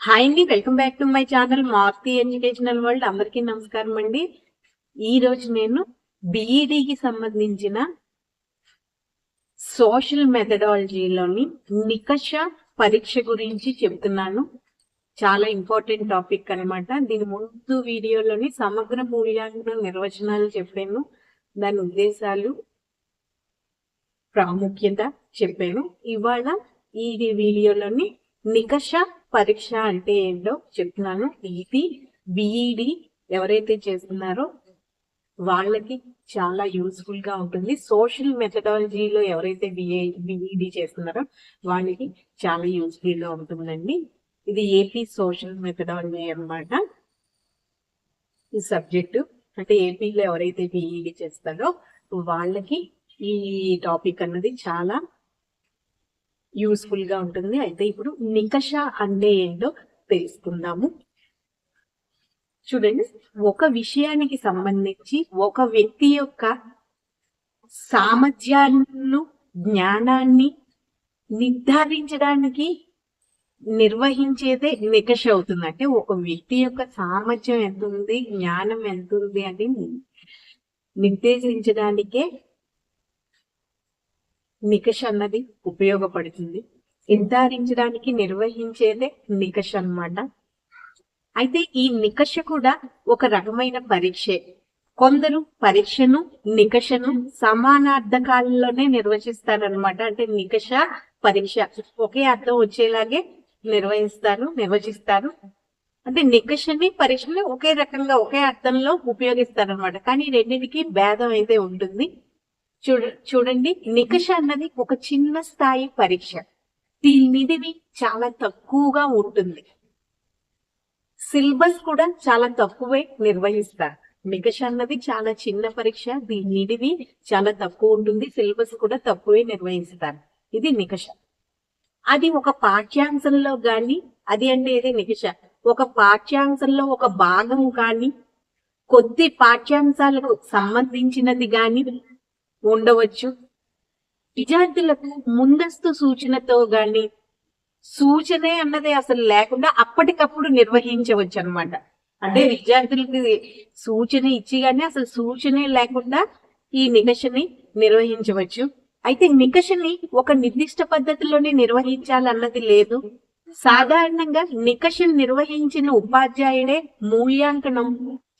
Hi అండి welcome back to my channel Maruthi educational world అందరికీ నమస్కారం అండి. ఈ రోజు నేను బిఈడికి సంబంధించిన సోషల్ మెథడాలజీలోని నికష పరీక్ష గురించి చెప్తున్నాను. చాలా ఇంపార్టెంట్ టాపిక్ అన్నమాట. దీని ముందు వీడియోలోని సమగ్ర మూల్యాంకన నిర్వచనాలు చెప్పాను. దాని ఉద్దేశాలు ప్రాముఖ్యత చెప్పాను. ఇవాళ ఈ వీడియోలోని నికష పరీక్ష అంటే ఏంటో చెప్తున్నాను. ఇది బిఈడి ఎవరైతే చేస్తున్నారో వాళ్ళకి చాలా యూస్ఫుల్గా ఉంటుంది. సోషల్ మెథడాలజీలో ఎవరైతే బిఏ బిఈడి చేస్తున్నారో వాళ్ళకి చాలా యూస్ఫుల్గా ఉంటుందండి. ఇది ఏపీ సోషల్ మెథడాలజీ అన్నమాట. ఈ సబ్జెక్టు అంటే ఏపీలో ఎవరైతే బిఈడి చేస్తారో వాళ్ళకి ఈ టాపిక్ అన్నది చాలా యూస్ఫుల్గా ఉంటుంది. అయితే ఇప్పుడు నికష అంటే ఏంటో తెలుసుకుందాము. చూడండి ఒక విషయానికి సంబంధించి ఒక వ్యక్తి యొక్క సామర్థ్యాన్ని జ్ఞానాన్ని నిర్ధారించడానికి నిర్వహించేదే నికష అవుతుంది. అంటే ఒక వ్యక్తి యొక్క సామర్థ్యం ఎంత ఉంది జ్ఞానం ఎంత ఉంది అని నిర్దేశించడానికే నికష అన్నది ఉపయోగపడుతుంది. నిర్ధారించడానికి నిర్వహించేదే నికష అన్నమాట అయితే ఈ నికష కూడా ఒక రకమైన పరీక్షే. కొందరు పరీక్షను నికషను సమానార్థకాలలోనే నిర్వచిస్తారనమాట అంటే నికష పరీక్ష ఒకే అర్థం వచ్చేలాగే నిర్వహిస్తారు నిర్వచిస్తారు. అంటే నికషని పరీక్షని ఒకే రకంగా ఒకే అర్థంలో ఉపయోగిస్తారనమాట కానీ రెండింటికి భేదం అయితే ఉంటుంది. చూడ చూడండి నికష అన్నది ఒక చిన్న స్థాయి పరీక్ష. దీని నిధివి చాలా తక్కువగా ఉంటుంది. సిలబస్ కూడా చాలా తక్కువే నిర్వహిస్తారు. నికష అన్నది చాలా చిన్న పరీక్ష దీని నిడివి చాలా తక్కువ ఉంటుంది సిలబస్ కూడా తక్కువే నిర్వహిస్తారు. ఇది నికష. అది ఒక పాఠ్యాంశంలో కానీ అది అంటే ఇది నికష? ఒక పాఠ్యాంశంలో ఒక భాగం కానీ కొద్ది పాఠ్యాంశాలకు సంబంధించినది కానీ ఉండవచ్చు. విద్యార్థులకు ముందస్తు సూచనతో గాని సూచనే అన్నది అసలు లేకుండా అప్పటికప్పుడు నిర్వహించవచ్చు అనమాట అంటే విద్యార్థులకి సూచన ఇచ్చి కానీ అసలు సూచనే లేకుండా ఈ నికషని నిర్వహించవచ్చు. అయితే నికషని ఒక నిర్దిష్ట పద్ధతిలోనే నిర్వహించాలన్నది లేదు. సాధారణంగా నికషం నిర్వహించిన ఉపాధ్యాయుడే మూల్యాంకనం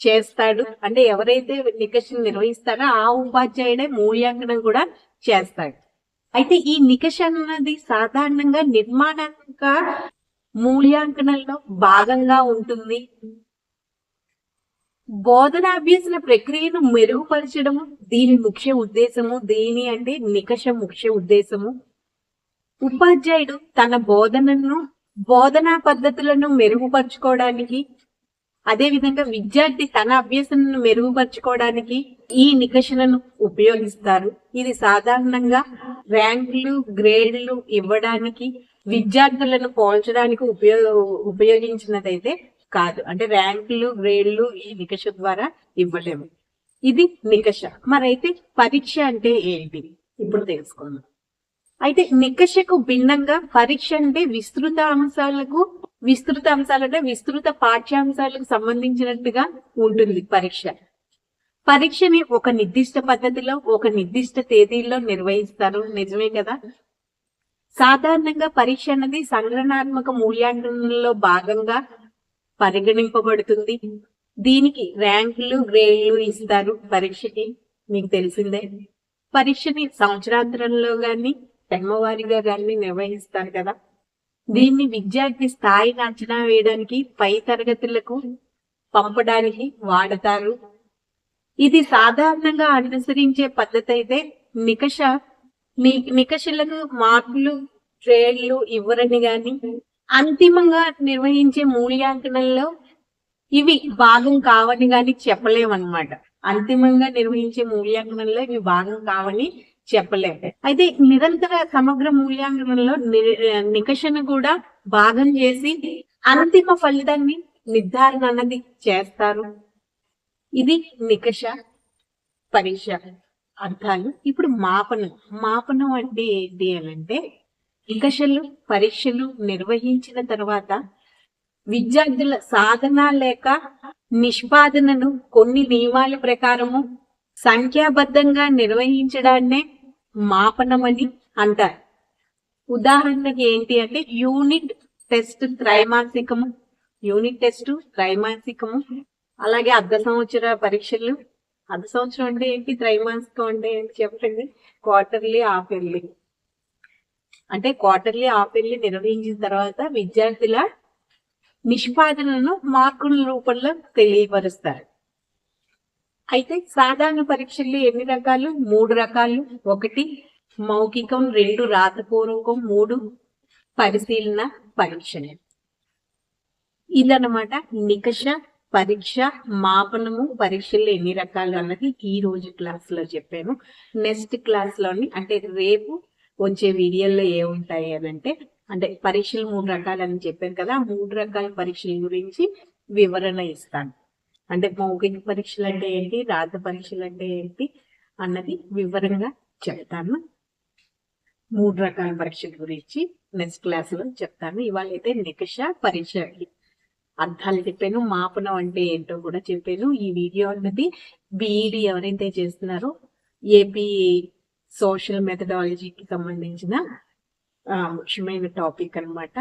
చేస్తాడు. అంటే ఎవరైతే నికషను నిర్వహిస్తారో ఆ ఉపాధ్యాయుడే మూల్యాంకనం కూడా చేస్తాడు. అయితే ఈ నికష అన్నది సాధారణంగా నిర్మాణాత్మక మూల్యాంకనంలో భాగంగా ఉంటుంది. బోధనాభ్యసన ప్రక్రియను మెరుగుపరచడము దీని ముఖ్య ఉద్దేశము. దీని అంటే నికష ముఖ్య ఉద్దేశము. ఉపాధ్యాయుడు తన బోధనను బోధనా పద్ధతులను మెరుగుపరచుకోవడానికి అదే విధంగా విద్యార్థి తన అభ్యసనను మెరుగుపరచుకోవడానికి ఈ నికషణను ఉపయోగిస్తారు. ఇది సాధారణంగా ర్యాంకులు గ్రేడ్లు ఇవ్వడానికి విద్యార్థులను పోల్చడానికి ఉపయోగ ఉపయోగించినదైతే కాదు. అంటే ర్యాంకులు గ్రేడ్లు ఈ నికష ద్వారా ఇవ్వలేము. ఇది నికష మరైతే పరీక్ష అంటే ఏంటి? ఇప్పుడు తెలుసుకుందాం. అయితే నికషకు భిన్నంగా పరీక్ష అంటే విస్తృత అంశాలకు విస్తృత అంశాలంటే విస్తృత పాఠ్యాంశాలకు సంబంధించినట్టుగా ఉంటుంది పరీక్ష. పరీక్షని ఒక నిర్దిష్ట పద్ధతిలో ఒక నిర్దిష్ట తేదీల్లో నిర్వహిస్తారు. నిజమే కదా? సాధారణంగా పరీక్ష అన్నది సంగ్రహణాత్మక మూల్యాంకనంలో భాగంగా పరిగణింపబడుతుంది. దీనికి ర్యాంకులు గ్రేడ్లు ఇస్తారు పరీక్షకి. మీకు తెలిసిందే. పరీక్షని సంవత్సరాంతరంలో గాని టెమ్మవారిగా గాని నిర్వహిస్తారు కదా? దీన్ని విద్యార్థి స్థాయిని అంచనా వేయడానికి పై తరగతులకు పంపడానికి వాడతారు. ఇది సాధారణంగా అనుసరించే పద్ధతి అయితే నికష నికషలకు మార్కులు ట్రేడ్లు ఇవ్వరని గాని అంతిమంగా నిర్వహించే మూల్యాంకనంలో ఇవి భాగం కావని గాని చెప్పలేమన్నమాట. అంతిమంగా నిర్వహించే మూల్యాంకనంలో ఇవి భాగం కావని చెప్పలేము. అయితే నిరంతర సమగ్ర మూల్యాంకనంలో నికషను కూడా భాగం చేసి అంతిమ ఫలితాన్ని నిర్ధారణ అన్నది చేస్తారు. ఇది నికష పరీక్ష అర్థాలు. ఇప్పుడు మాపనం. మాపనం అంటే ఏంటి అని అంటే నికషలు పరీక్షలు నిర్వహించిన తర్వాత విద్యార్థుల సాధన లేక నిష్పాదనను కొన్ని నియమాల ప్రకారము సంఖ్యాబద్ధంగా నిర్వహించడాన్నే మాపనమని అంటారు. ఉదాహరణకి ఏంటి అంటే యూనిట్ టెస్ట్ త్రైమాసికము యూనిట్ టెస్ట్ త్రైమాసికము అలాగే అర్ధ సంవత్సర పరీక్షలు. అర్ధ సంవత్సరం అంటే ఏంటి? త్రైమాసికం అంటే ఏంటి చెప్పండి? Quarterly half yearly. అంటే క్వార్టర్లీ హాఫ్ ఇయర్లీ నిర్వహించిన తర్వాత విద్యార్థుల నిష్పాదనను మార్కుల రూపంలో తెలియపరుస్తారు. అయితే సాధారణ పరీక్షలు ఎన్ని రకాలు? మూడు రకాలు. ఒకటి మౌఖికం. రెండు రాతపూర్వకం. మూడు పరిశీలన పరీక్షలు. ఇదన్నమాట నికష పరీక్ష మాపనము. పరీక్షలు ఎన్ని రకాలు అన్నది ఈ రోజు క్లాస్లో చెప్పాను. నెక్స్ట్ క్లాస్లోని అంటే రేపు వచ్చే వీడియోల్లో ఏముంటాయి అని అంటే అంటే పరీక్షలు మూడు రకాలని చెప్పాను కదా ఆ మూడు రకాల పరీక్షల గురించి వివరణ ఇస్తాను. అంటే మౌఖిక పరీక్షలు అంటే ఏంటి? రాత పరీక్షలు అంటే ఏంటి? అన్నది వివరంగా చెప్తాను. మూడు రకాల పరీక్షల గురించి నెక్స్ట్ క్లాస్లో చెప్తాను. ఇవాళ అయితే నికష పరీక్ష అర్థాలు చెప్పాను. మాపనం అంటే ఏంటో కూడా చెప్పాను. ఈ వీడియో అన్నది బీఈడి ఎవరైతే చేస్తున్నారో ఏపీ సోషల్ మెథడాలజీకి సంబంధించిన ముఖ్యమైన టాపిక్ అన్నమాట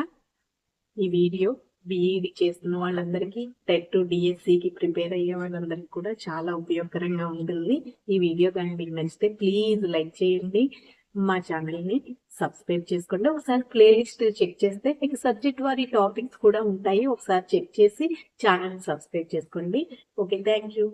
ఈ వీడియో. బీఈడి చేస్తున్న వాళ్ళందరికీ టెట్ డిఎస్సికి ప్రిపేర్ అయ్యే వాళ్ళందరికీ కూడా చాలా ఉపయోగకరంగా ఉంటుంది. ఈ వీడియో కానీ మీకు నచ్చితే ప్లీజ్ లైక్ చేయండి. మా ఛానల్ని సబ్స్క్రైబ్ చేసుకోండి. ఒకసారి ప్లేలిస్ట్ చెక్ చేస్తే మీకు సబ్జెక్ట్ వారి టాపిక్స్ కూడా ఉంటాయి. ఒకసారి చెక్ చేసి ఛానల్ని సబ్స్క్రైబ్ చేసుకోండి. Okay thank you